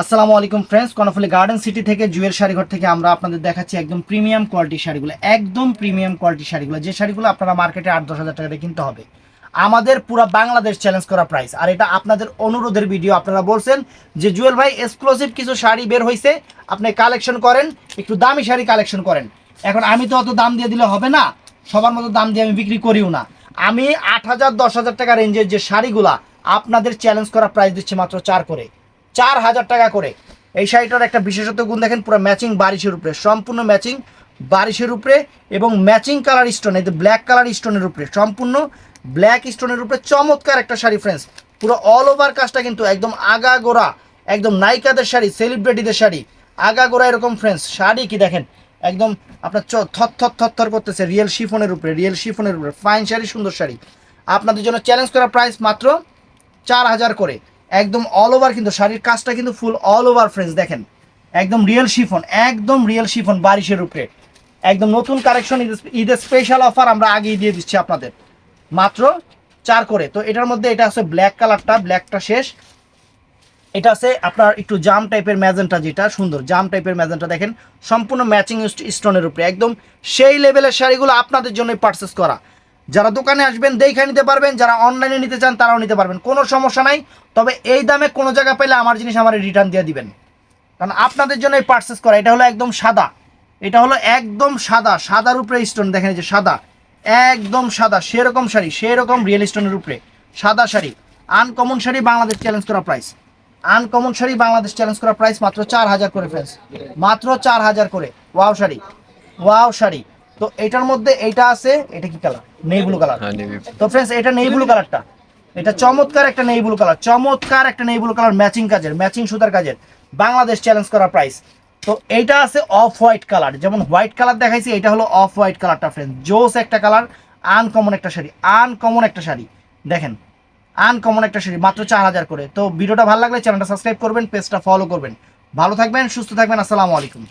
আসসালামু আলাইকুম friends Karnaphuli garden city থেকে জুয়েল শাড়িঘর থেকে আমরা আপনাদের দেখাচ্ছি একদম প্রিমিয়াম কোয়ালিটির শাড়িগুলো, একদম প্রিমিয়াম কোয়ালিটির শাড়িগুলো। যে শাড়িগুলো আপনারা মার্কেটে আট দশ হাজার টাকা দিয়ে কিনতে হবে। আমাদের পুরো বাংলাদেশ চ্যালেঞ্জ করা প্রাইস আর এটা আপনাদের অনুরোধের ভিডিও আপনারা বলছেন যে জুয়েল ভাই এক্সক্লুসিভ কিছু শাড়ি বের হয়েছে আপনি কালেকশন করেন, একটু দামি শাড়ি কালেকশন করেন। এখন আমি তো অত দাম দিয়ে দিলে হবে না, সবার মতো দাম দিয়ে আমি বিক্রি করিও না। আমি আট হাজার, দশ হাজার টাকা রেঞ্জের যে শাড়িগুলা আপনাদের চ্যালেঞ্জ করা প্রাইস দিচ্ছি মাত্র চার করে। চার হাজার টাকা করে। এই শাড়িটার একটা বিশেষত্ব গুণ দেখেন, পুরো ম্যাচিং বারিশের উপরে, সম্পূর্ণ ম্যাচিং বারিশের উপরে এবং ম্যাচিং কালার স্টোন এই ব্ল্যাক কালার স্টোনের উপরে, সম্পূর্ণ ব্ল্যাক স্টোনের উপরে, চমৎকার একটা শাড়ি ফ্রেন্ডস পুরো অল ওভার কাজটা কিন্তু একদম আগা গোড়া একদম নায়িকাদের শাড়ি সেলিব্রিটিদের শাড়ি আগা গোড়া এরকম ফ্রেন্ডস শাড়ি কি দেখেন, একদম আপনার চ থর থর থর থর করতেছে রিয়েল শিফনের উপরে রিয়েল শিফনের উপরে ফাইন শাড়ি, সুন্দর শাড়ি। আপনাদের জন্য চ্যালেঞ্জ করা প্রাইস মাত্র চার হাজার করে। একদম অল ওভার কিন্তু শাড়ির কাজটা কিন্তু ফুল অল ওভার ফ্রেন্ডস দেখেন। একদম রিয়েল শিফন একদম রিয়েল শিফন বারিশের উপরে। একদম নতুন কালেকশন ঈদের স্পেশাল অফার আমরা আগেই দিয়ে দিচ্ছি আপনাদের। মাত্র চার করে। তো এটার মধ্যে এটা আছে ব্ল্যাক কালারটা ব্ল্যাকটা শেষ। এটা আছে আপনার একটু জাম টাইপের ম্যাজেন্টা যেটা, সুন্দর জাম টাইপের ম্যাজেন্টা দেখেন। সম্পূর্ণ ম্যাচিং স্টোনের উপরে। একদম সেই লেভেলের শাড়িগুলো আপনাদের জন্যই পারচেস করা। যারা দোকানে আসবেন, দেখে নিতে পারবেন, যারা অনলাইনে নিতে চান, তারাও নিতে পারবেন। কোনো সমস্যা নাই, তবে এই দামে কোনো জায়গা পেলে আমার জিনিস আমার রিটার্ন দিয়ে দিবেন। কারণ আপনাদের জন্য পারচেস করা, এটা হলো একদম সাদা। এটা হলো একদম সাদা, সাদার উপরে স্টোন দেখেন যে সাদা। একদম সাদা, সেরকম শাড়ি, সেরকম রিয়েল স্টোনের উপরে। সাদা শাড়ি আনকমন শাড়ি বাংলাদেশ চ্যালেঞ্জ করা price uncommon sari Bangladesh challenge করা প্রাইস মাত্র চার হাজার করে ফ্রেন্ডস মাত্র চার হাজার করে। ওয়াও শাড়ি। ওয়াও শাড়ি। তো এটার মধ্যে এইটা আছে এটা কি কালার নেই ব্লু কালার হ্যাঁ নেভি তো ফ্রেন্ডস এটা নেই ব্লু কালারটা এটা চমৎকার একটা নেই ব্লু কালার চমৎকার একটা নেই ব্লু কালার ম্যাচিং কাজের ম্যাচিং সুতার কাজের। বাংলাদেশ চ্যালেঞ্জ করা প্রাইস তো এইটা আছে অফ হোয়াইট কালার যেমন হোয়াইট কালার দেখাইছি এটা হলো অফ হোয়াইট কালারটা ফ্রেন্ড জোস একটা কালার আনকমন একটা শাড়ি। আনকমন একটা শাড়ি। দেখেন আনকমন একটা শাড়ি মাত্র চার হাজার করে। তো ভিডিওটা ভালো লাগলে চ্যানেলটা সাবস্ক্রাইব করবেন পেজটা ফলো করবেন। ভালো থাকবেন সুস্থ থাকবেন আসসালামু আলাইকুম।